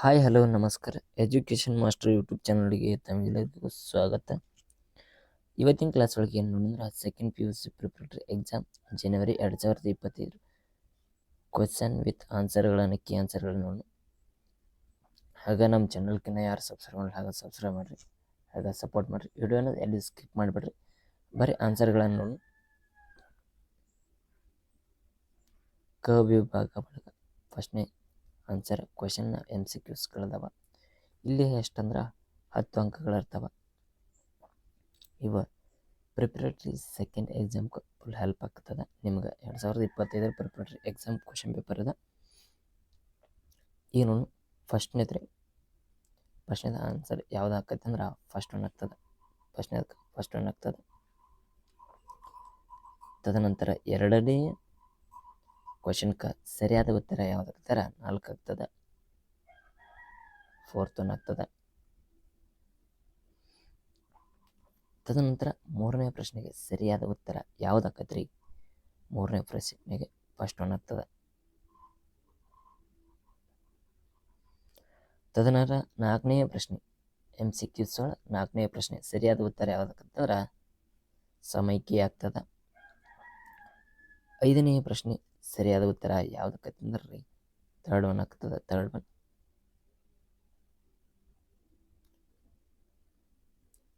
Hi, hello, ನಮಸ್ಕಾರ. Education master YouTube ಚಾನಲ್ಗೆ ತಮಗೆಲ್ಲರಿಗೂ ಸ್ವಾಗತ. ಇವತ್ತಿನ ಕ್ಲಾಸ್ ಒಳಗೆ ಏನು ನೋಡಿದ್ರೆ second P U C preparatory exam ಜನವರಿ ಎರಡು ಸಾವಿರದ ಇಪ್ಪತ್ತೈದು. ಕ್ವಶನ್ ವಿತ್ ಆನ್ಸರ್ಗಳನ್ನು ಕೀ ಆನ್ಸರ್ಗಳನ್ನ ನೋಡಿ ಹಾಗೆ ನಮ್ಮ ಚಾನಲ್ಕಿನ್ನ ಯಾರು ಸಬ್ಸ್ಕ್ರೈಬ್ ಮಾಡಿ ಹಾಗೆ ಸಬ್ಸ್ಕ್ರೈಬ್ ಮಾಡಿರಿ. ಹಾಗೆ ಸಪೋರ್ಟ್ ಮಾಡಿರಿ. ವಿಡಿಯೋನ ಎಲ್ಲಿ ಸ್ಕಿಪ್ ಮಾಡಿಬಿಡ್ರಿ. ಬರೀ ಆನ್ಸರ್ಗಳನ್ನು ನೋಡಿ ಕ ವಿಭಾಗ ಬಳಗ. ಫಸ್ಟ್ನೇ ಆನ್ಸರ್ ಕ್ವೆಶನ್ ಎಂ ಸಿ ಕ್ಯೂಸ್ಗಳದಾವ ಇಲ್ಲಿ ಎಷ್ಟಂದ್ರೆ ಹತ್ತು ಅಂಕಗಳಿರ್ತಾವ ಇವ preparatory second exam full help ಆಗ್ತದೆ. ನಿಮ್ಗೆ ಎರಡು ಸಾವಿರದ ಇಪ್ಪತ್ತೈದರ ಪ್ರಿಪ್ರೇಟ್ರಿ ಎಕ್ಸಾಮ್ ಕ್ವಶನ್ ಪೇಪರ್ ಅದ. ಏನು ಫಸ್ಟ್ನೇದ್ರಿ ಫಸ್ಟ್ನೇದ ಆನ್ಸರ್ ಯಾವ್ದು ಆಕೈತೆ ಅಂದ್ರೆ ಫಸ್ಟ್ ಒನ್ ಆಗ್ತದೆ. ಫಸ್ಟ್ನೇದಕ್ಕೆ ಫಸ್ಟ್ ಒನ್ ಆಗ್ತದೆ. ತದನಂತರ ಎರಡನೇ ಕ್ವಶನ್ಕ ಸರಿಯಾದ ಉತ್ತರ ಯಾವ್ದು ಆಗ್ತಾರ ನಾಲ್ಕು ಆಗ್ತದೆ. ಫೋರ್ತ್ ಒನ್ ಆಗ್ತದೆ. ತದನಂತರ ಮೂರನೇ ಪ್ರಶ್ನೆಗೆ ಸರಿಯಾದ ಉತ್ತರ ಯಾವ್ದು ಆಕತ್ರಿ ಮೂರನೇ ಪ್ರಶ್ನೆಗೆ ಫಸ್ಟ್ ಒನ್ ಆಗ್ತದೆ. ತದನಂತರ ನಾಲ್ಕನೇ ಪ್ರಶ್ನೆ ಎಂ ಸಿ ಕ್ಯೂಸ್ ಒಳ ನಾಲ್ಕನೇ ಪ್ರಶ್ನೆ ಸರಿಯಾದ ಉತ್ತರ ಯಾವುದಕ್ಕಂತಂದ್ರೆ ಸಮೈಕಿ ಆಗ್ತದೆ. ಐದನೇ ಪ್ರಶ್ನೆ ಸರಿಯಾದ ಉತ್ತರ ಯಾವ್ದಕ್ಕಂತಂದ್ರೆ ರೀ ತರ್ಡ್ ಒನ್ ಆಗ್ತದ ತರ್ಡ್ ಒನ್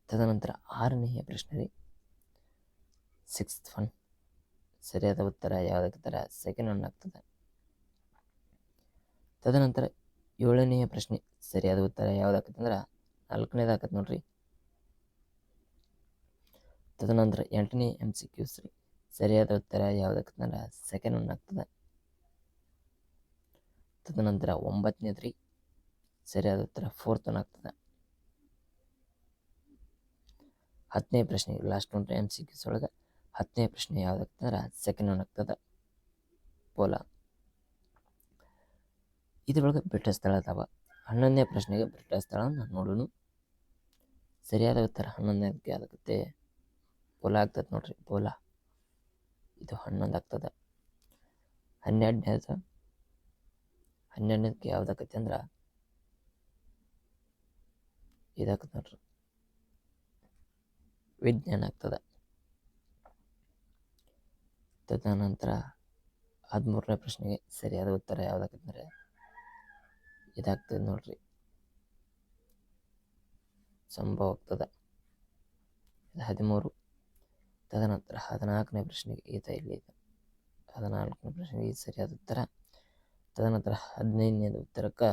ತದನಂತರ ಆರನೆಯ ಪ್ರಶ್ನೆ ರೀ ಸಿಕ್ಸ್ತ್ ಒನ್ ಸರಿಯಾದ ಉತ್ತರ ಯಾವುದಕ್ಕಿತ್ತರ ಸೆಕೆಂಡ್ ಒನ್ ಆಗ್ತದೆ. ತದನಂತರ ಏಳನೆಯ ಪ್ರಶ್ನೆ, ಸರಿಯಾದ ಉತ್ತರ ಯಾವುದಾಕತ್ತಂದ್ರೆ ನಾಲ್ಕನೇದು ಆಕತ್ತೆ ನೋಡ್ರಿ. ತದನಂತರ ಎಂಟನೇ ಎಂ ಸಿ ಕ್ಯೂಸ್ ರೀ ಸರಿಯಾದ ಉತ್ತರ ಯಾವುದಕ್ಕಂದ್ರೆ ಸೆಕೆಂಡ್ ಒನ್ ಆಗ್ತದೆ. ತದನಂತರ ಒಂಬತ್ತನೇದು ರೀ ಸರಿಯಾದ ಉತ್ತರ ಫೋರ್ತ್ ಒನ್ ಆಗ್ತದೆ. ಹತ್ತನೇ ಪ್ರಶ್ನೆ ಲಾಸ್ಟ್ ಒನ್ ಟೈಮ್ ಕ್ಯೂಸ್ ಒಳಗೆ ಹತ್ತನೇ ಪ್ರಶ್ನೆ ಯಾವುದಾಗ್ತಂದ್ರೆ ಸೆಕೆಂಡ್ ಒನ್ ಆಗ್ತದೆ. ಪೋಲಾ. ಇದ್ರೊಳಗೆ ಬೆಟ್ಟ ಸ್ಥಳ ಅದಾವ. ಹನ್ನೊಂದನೇ ಪ್ರಶ್ನೆಗೆ ಬೆಟ್ಟ ಸ್ಥಳವನ್ನು ನೋಡೋಣ ಸರಿಯಾದ ಉತ್ತರ ಹನ್ನೊಂದನೇದಕ್ಕೆ ಆಗುತ್ತೆ. ಪೋಲಾ ಆಗ್ತದೆ ನೋಡ್ರಿ, ಪೋಲಾ. ಇದು ಹನ್ನೊಂದು ಆಗ್ತದೆ ಹನ್ನೆರಡನೇದು, ಹನ್ನೆರಡನೇದಕ್ಕೆ ಯಾವ್ದಾಕತ್ತೆ ಅಂದ್ರೆ ಇದಾಗ ನೋಡ್ರಿ. ವಿಜ್ಞಾನ ಆಗ್ತದೆ. ತದನಂತರ ಹದಿಮೂರನೇ ಪ್ರಶ್ನೆಗೆ ಸರಿಯಾದ ಉತ್ತರ ಯಾವುದಾಕತ್ತಂದ್ರೆ ಇದಾಗ್ತದೆ ನೋಡ್ರಿ. ಸಂಭವ ಆಗ್ತದೆ. ಹದಿಮೂರು. ತದನಂತರ ಹದಿನಾಲ್ಕನೇ ಪ್ರಶ್ನೆಗೆ ಈತ ಇಲ್ಲಿ ಹದಿನಾಲ್ಕನೇ ಪ್ರಶ್ನೆಗೆ ಈ ಸರಿಯಾದ ಉತ್ತರ. ತದನಂತರ ಹದಿನೈದನೇದು ಉತ್ತರಕ್ಕೆ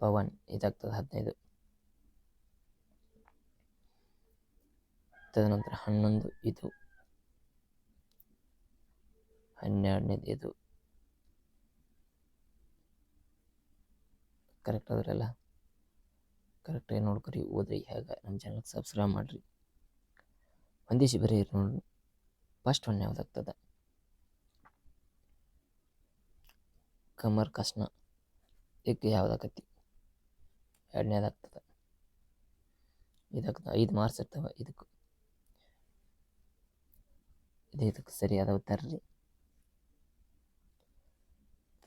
ಪವನ್ ಇದಾಗ್ತದೆ ಹದಿನೈದು. ತದನಂತರ ಹನ್ನೊಂದು ಇದು. ಹನ್ನೆರಡನೇದು ಇದು. ಕರೆಕ್ಟ್ ಆದ್ರಲ್ಲ? ಕರೆಕ್ಟಾಗಿ ನೋಡ್ಕೊರಿ, ಓದ್ರಿ, ಹೇಗೆ? ನಮ್ಮ ಚಾನಲ್ಗೆ ಸಬ್ಸ್ಕ್ರೈಬ್ ಮಾಡಿರಿ. ಒಂದಿಷ್ಟು ಬರೀ ನೋಡಿ. ಫಸ್ಟ್ ಒನ್ ಯಾವುದಾಗ್ತದೆ? ಕಮರ್ ಕಸ್ನ ಇದಕ್ಕೆ ಯಾವುದಾಗತ್ತಿ ಎರಡನೇದಾಗ್ತದೆ. ಇದಕ್ಕೆ ಐದು ಮಾರ್ಕ್ಸ್ ಇರ್ತವೆ, ಇದಕ್ಕೆ. ಇದು ಇದಕ್ಕೆ ಸರಿಯಾದ ಉತ್ತರ ರೀ.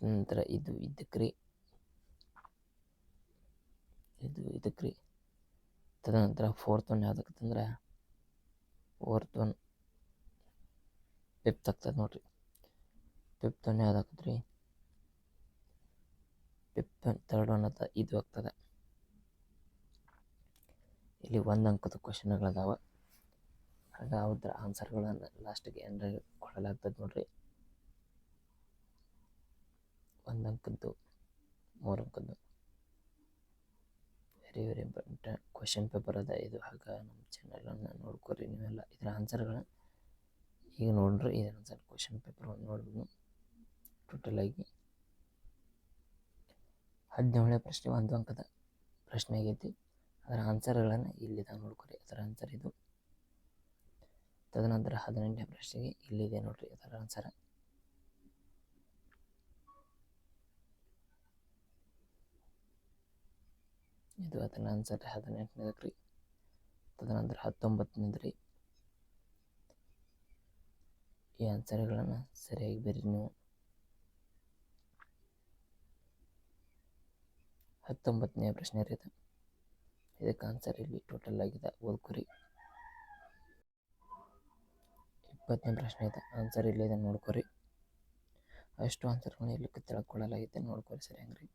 ನಂತರ ಇದು ಇದಕ್ಕೆ ರೀ. ಇದು ಇದಕ್ಕೆ ರೀ. ತದನಂತರ ಫೋರ್ತ್ ಒನ್ ಯಾವುದಕ್ಕಂದ್ರೆ ಫೋರ್ತ್ ಒನ್ ಫಿಫ್ತ್ ಆಗ್ತದೆ ನೋಡ್ರಿ. ಫಿಫ್ತ್ ಒನ್ ಯಾವ್ದು ರೀ ಫಿಫ್ತ್ ಒನ್ ತರ್ಡ್ ಒನ್ ಅಂತ ಇದು ಆಗ್ತದೆ. ಇಲ್ಲಿ ಒಂದು ಅಂಕದ ಕ್ವಶನ್ಗಳದಾವೆ. ಆಗ ಅವ್ರ ಆನ್ಸರ್ಗಳನ್ನು ಲಾಸ್ಟಿಗೆ ಎಂಡ್ರಾಗಿ ಕೊಡಲಾಗ್ತದೆ ನೋಡ್ರಿ. ಒಂದು ಅಂಕದ್ದು, ಮೂರು ಅಂಕದ್ದು. Very very important question paper ಅದ, ಇದು ಹಾಗೆ ನಮ್ಮ ಚಾನಲನ್ನು ನೋಡ್ಕೊರಿ ನೀವೆಲ್ಲ. ಇದರ ಆನ್ಸರ್ಗಳನ್ನ ಈಗ ನೋಡ್ರಿ, ಇದರ ಆನ್ಸರ್ ಕ್ವಶನ್ ಪೇಪರ್ ಒಂದು ಟೋಟಲ್ ಆಗಿ ಹದಿನೇಳನೇ ಪ್ರಶ್ನೆ, ಒಂದು ಅಂಕದ ಪ್ರಶ್ನೆ ಆಗೈತಿ. ಅದರ ಆನ್ಸರ್ಗಳನ್ನು ಇಲ್ಲಿದೆ ನೋಡ್ಕೊರಿ. ಅದರ ಆನ್ಸರ್ ಇದು. ತದನಂತರ ಹದಿನೆಂಟನೇ ಪ್ರಶ್ನೆಗೆ ಇಲ್ಲಿದೆ ನೋಡ್ರಿ ಅದರ ಆನ್ಸರ್ ಇದು ಆನ್ಸರ್ ಹದಿನೆಂಟನೇದಕ್ಕೆ ರೀ. ತದನಂತರ ಹತ್ತೊಂಬತ್ತನೇದು ರೀ ಈ ಆನ್ಸರ್ಗಳನ್ನು ಸರಿಯಾಗಿ ಬರೀ ನೀವು. ಹತ್ತೊಂಬತ್ತನೇ ಪ್ರಶ್ನೆ ರೀ ಇದು. ಇದಕ್ಕೆ ಆನ್ಸರ್ ಇಲ್ಲಿ ಟೋಟಲ್ ಆಗಿದೆ. ಓದ್ಕೊರಿ ಇಪ್ಪತ್ತನೇ ಪ್ರಶ್ನೆ ಇದೆ. ಆನ್ಸರ್ ಇಲ್ಲಿದೆ ನೋಡ್ಕೊರಿ ಅಷ್ಟು ಆನ್ಸರ್ಗಳನ್ನ ಇಲ್ಲಿ ತಿಳ್ಕೊಳ್ಳಲಾಗಿದೆ. ನೋಡ್ಕೊರಿ ಸರಿ ಹಂಗ್ರಿ.